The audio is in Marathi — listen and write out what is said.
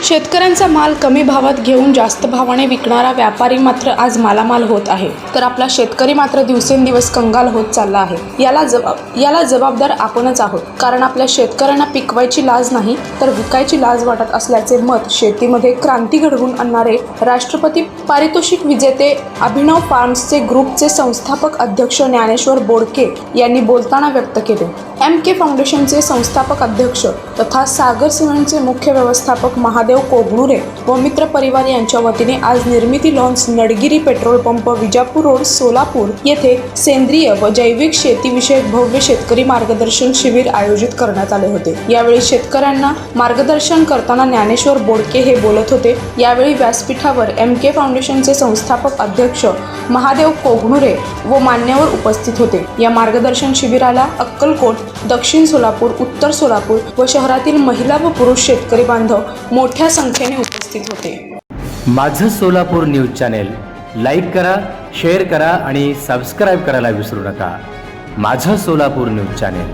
शेतकऱ्यांचा माल कमी भावात घेऊन जास्त भावाने विकणारा व्यापारी मात्र आज मालामाल होत आहे. तर आपला शेतकरी मात्र दिवसेंदिवस कंगाल होत चालला आहे. याला जबाब याला जबाबदार आपणच आहोत. कारण आपल्या शेतकऱ्यांना पिकवायची लाज नाही तर विकायची लाज वाटत असल्याचे मत शेतीमध्ये क्रांती घडवून आणणारे राष्ट्रपती पारितोषिक विजेते अभिनव फार्म्सचे ग्रुपचे संस्थापक अध्यक्ष ज्ञानेश्वर बोडके यांनी बोलताना व्यक्त केले. एम के फाउंडेशनचे संस्थापक अध्यक्ष तथा सागर सिमेंटचे मुख्य व्यवस्थापक महा महादेव कोगणुरे व मित्र परिवार यांच्या वतीने आज निर्मिती lawns Nadgiri petrol pump Vijapur road Solapur येथे सेंद्रिय व जैविक शेतीविषयक भव्य शेतकरी मार्गदर्शन शिबिर आयोजित करण्यात आले होते. यावेळी शेतकऱ्यांना मार्गदर्शन करताना ज्ञानेश्वर बोडके हे बोलत होते. यावेळी व्यासपीठावर एम के फाउंडेशनचे संस्थापक अध्यक्ष महादेव कोगणुरे व मान्यवर उपस्थित होते. या मार्गदर्शन शिबिराला अक्कलकोट दक्षिण सोलापूर उत्तर सोलापूर व शहरातील महिला व पुरुष शेतकरी बांधव मोठ्या संख्येने उपस्थित होते. माझं सोलापूर न्यूज चॅनेल लाईक करा शेअर करा आणि सबस्क्राईब करायला विसरू नका. माझं सोलापूर न्यूज चॅनेल.